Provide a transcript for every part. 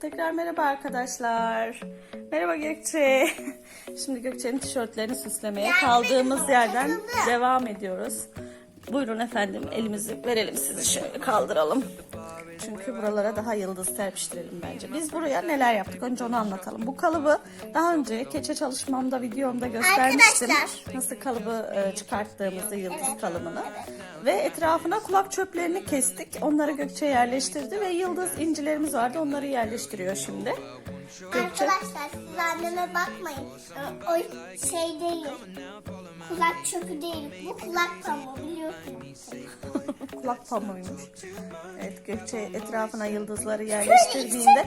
Tekrar merhaba arkadaşlar. Merhaba Gökçe. Şimdi Gökçe'nin tişörtlerini süslemeye kaldığımız yerden devam ediyoruz. Buyurun efendim elimizi verelim sizi şöyle kaldıralım. Çünkü buralara daha yıldız serpiştirelim bence. Biz buraya neler yaptık önce onu anlatalım. Bu kalıbı daha önce keçe çalışmamda videomda göstermiştim. Arkadaşlar. Nasıl kalıbı e, çıkarttığımızı yıldız kalıbını. Ve etrafına kulak çöplerini kestik. Onları Gökçe yerleştirdi ve yıldız incilerimiz vardı. Onları yerleştiriyor şimdi. Arkadaşlar siz anneme bakmayın. O, o şey değil. Kulak çöpü değil. Bu kulak pamuğu biliyorsunuz. kulak pamuğuymuş. Evet Gökçe etrafına yıldızları yerleştirdiğinde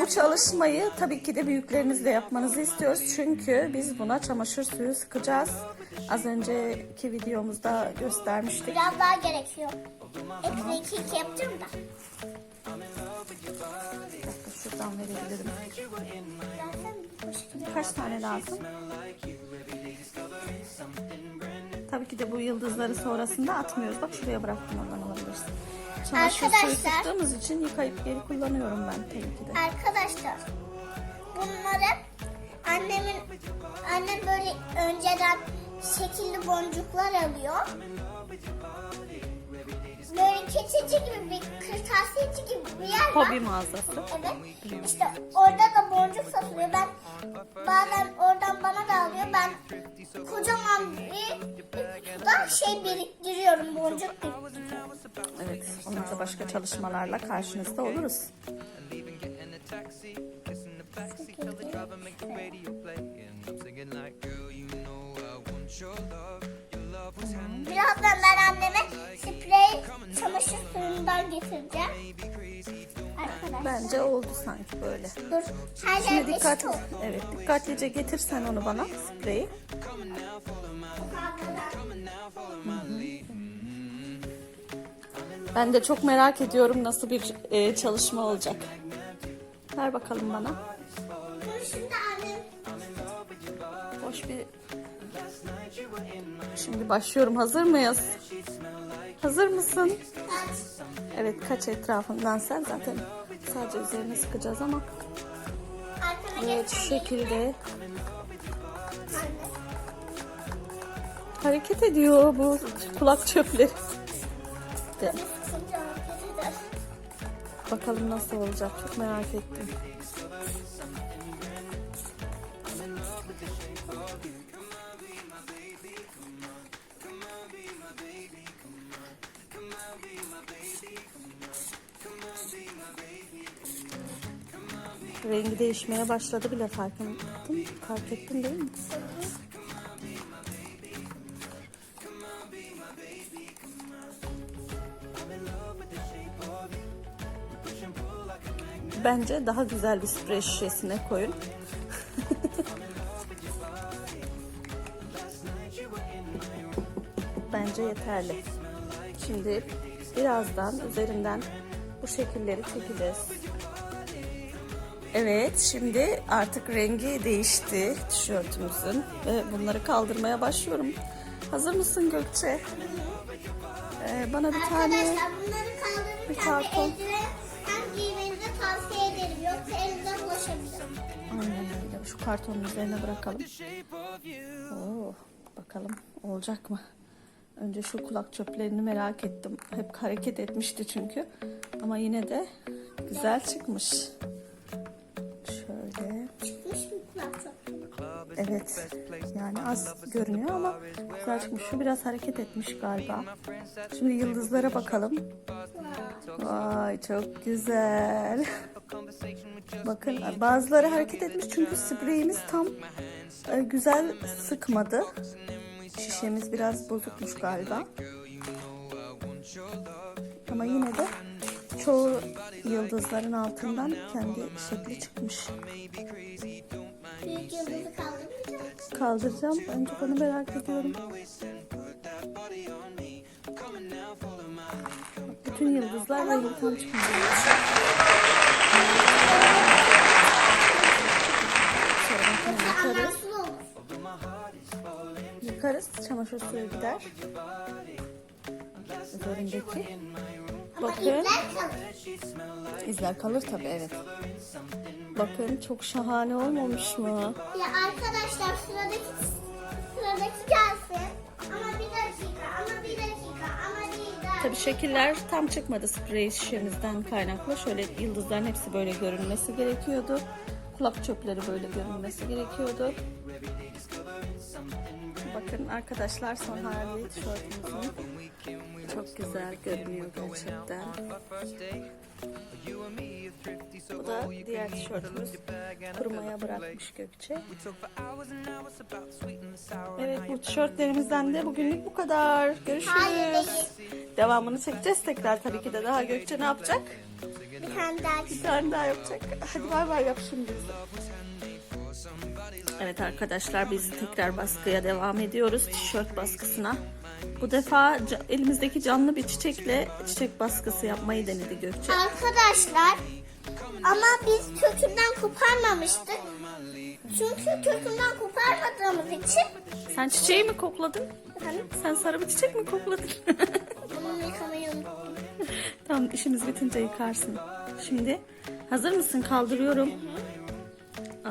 bu çalışmayı tabii ki de büyüklerinizle yapmanızı istiyoruz. Çünkü biz buna çamaşır suyu sıkacağız. Az önceki videomuzda göstermiştik. Biraz daha gerekiyor. Hepsini iki iki yapacağım da. Şuradan verebilirim. Kaç tane lazım? Tabii ki de bu yıldızları sonrasında atmıyoruz. Bak şuraya bıraktım oradan alabilirsin. Çamaşır suyu sıktığımız için yıkayıp geri kullanıyorum ben tabii ki de. Arkadaşlar bunları annemin annem böyle önceden şekilli boncuklar alıyor. Böyle keçeci gibi bir kırtasiyeci gibi bir yer var. Hobi mağazası. Evet. İşte orada da boncuk satılıyor. Ben bazen oradan bana da alıyor. Ben kocaman bir, kutuda şey biriktiriyorum. Boncuk biriktiriyorum. Evet, onunla başka çalışmalarla karşınızda oluruz. Suyundan getireceğim. Arkadaşlar. Bence oldu sanki böyle. Dur. Her Şimdi dikkat, evet dikkatlice getirsen onu bana spreyi. Ben de çok merak ediyorum nasıl bir e, çalışma olacak. Ver bakalım bana. Dur şimdi annem. Hoş bir... Şimdi başlıyorum. Hazır mıyız? Hazır mısın? Evet kaç etrafından sen zaten sadece üzerine sıkacağız ama evet şu şekilde hareket ediyor bu kulak çöpleri. De. Bakalım nasıl olacak çok merak ettim. Rengi değişmeye başladı bile fark ettin, fark ettin değil mi? Bence daha güzel bir sprey şişesine koyun. Bence yeterli. Şimdi birazdan üzerinden bu şekilleri çekeceğiz. Evet, şimdi artık rengi değişti tişörtümüzün ve bunları kaldırmaya başlıyorum. Hazır mısın Gökçe? Ee, bana bir tane Arkadaşlar bunları bir karton. tavsiye ederim. Yoksa elinize bulaşabilir. Aynen öyle. Şu kartonun üzerine bırakalım. Oo, bakalım olacak mı? Önce şu kulak çöplerini merak ettim. Hep hareket etmişti çünkü. Ama yine de güzel çıkmış. Şöyle. Evet. Yani az görünüyor ama güzel çıkmış. Şu biraz hareket etmiş galiba. Şimdi yıldızlara bakalım. Vay çok güzel. Bakın bazıları hareket etmiş çünkü spreyimiz tam e, güzel sıkmadı. Şişemiz biraz bozukmuş galiba. Ama yine de çoğu yıldızların altından kendi şekli çıkmış. Büyük yıldızı. Kaldıracağım. Önce onu merak ediyorum. Bütün yıldızlar renkten çıkmış. Sonra bakın yıkarız. Çamaşır suyu gider. Üzerindeki. Bakın. İzler kalır tabii evet. Bakın çok şahane olmamış mı? Ya arkadaşlar sıradaki sıradaki gelsin. Ama bir dakika, ama bir dakika, ama değil daha. Tabii şekiller tam çıkmadı sprey şişemizden kaynaklı. Şöyle yıldızların hepsi böyle görünmesi gerekiyordu. Kulak çöpleri böyle görünmesi gerekiyordu. Bakın arkadaşlar son hali tişörtümüzün. Çok güzel görünüyor gerçekten. Bu da diğer tişörtümüz. Kurumaya bırakmış Gökçe. Evet bu tişörtlerimizden de bugünlük bu kadar. Görüşürüz. Devamını çekeceğiz tekrar tabii ki de daha Gökçe ne yapacak? Bir tane daha Bir tane daha yapacak. Hadi bay bay yap şimdi bize. Evet arkadaşlar biz tekrar baskıya devam ediyoruz. Tişört baskısına. Bu defa elimizdeki canlı bir çiçekle çiçek baskısı yapmayı denedi Gökçe. Arkadaşlar ama biz kökünden koparmamıştık. Çünkü kökünden koparmadığımız için Sen çiçeği mi kokladın? efendim Sen sarı bir çiçek mi kokladın? bunu yıkamayı unuttum. tamam işimiz bitince yıkarsın. Şimdi hazır mısın? Kaldırıyorum. Al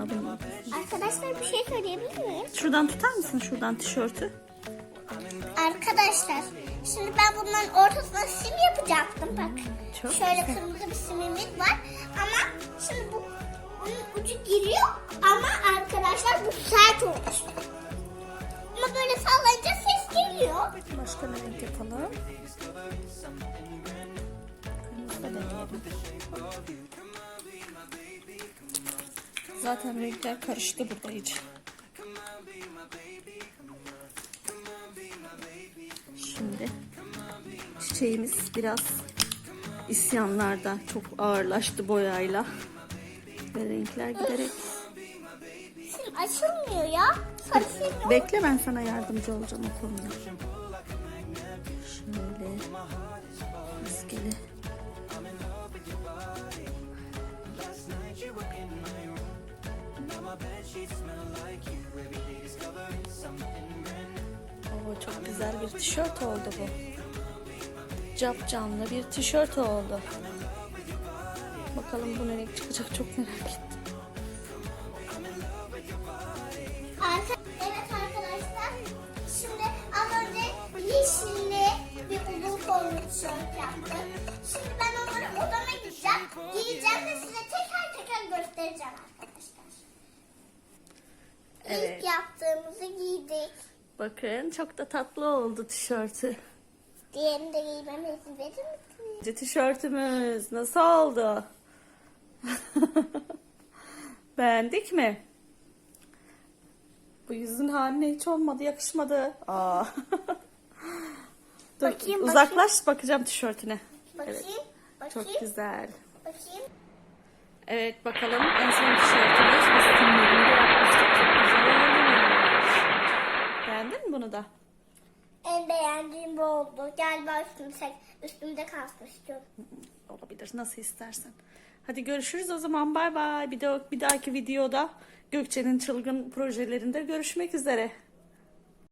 bunu. Arkadaşlar bir şey söyleyebilir miyim? Şuradan tutar mısın şuradan tişörtü? Arkadaşlar şimdi ben bunların ortasına sim yapacaktım bak. Çok Şöyle güzel. kırmızı bir simimiz var ama şimdi bu bunun ucu giriyor ama arkadaşlar bu sert olmuş. Ama böyle sallayınca ses geliyor. Başka ne renk yapalım? Kırmızı da deneyelim. Zaten renkler karıştı burada iyice. Şimdi çiçeğimiz biraz isyanlarda çok ağırlaştı boyayla. Ve renkler giderek Sim açılmıyor ya. Bekle ben sana yardımcı olacağım o konuda. Şöyle maskeli. Oo, çok güzel bir tişört oldu bu. Cap canlı bir tişört oldu. Bakalım bu ne renk çıkacak çok merak ettim. Evet arkadaşlar. Şimdi az önce yeşilli bir uzun kollu tişört yaptım. Şimdi ben onları odama gideceğim. Giyeceğim ve size teker teker göstereceğim. Evet. İlk yaptığımızı giydik. Bakın çok da tatlı oldu tişörtü. Diğerini de giymeme izin verir misiniz? Tişörtümüz nasıl oldu? Beğendik mi? Bu yüzün haline hiç olmadı, yakışmadı. Aa. Dur, Bakayım, uzaklaş bakacağım tişörtüne. Bakayım. Evet, Bakayım. çok güzel. Bakayım. Evet bakalım en son tişörtümüz biz simlerini de yapmıştık. Çok güzel olmuş. Beğendin mi bunu da? En beğendiğim bu oldu. Galiba üstümde, üstümde kalsın istiyorum. Olabilir nasıl istersen. Hadi görüşürüz o zaman bay bay. Bir, de, bir dahaki videoda Gökçe'nin çılgın projelerinde görüşmek üzere.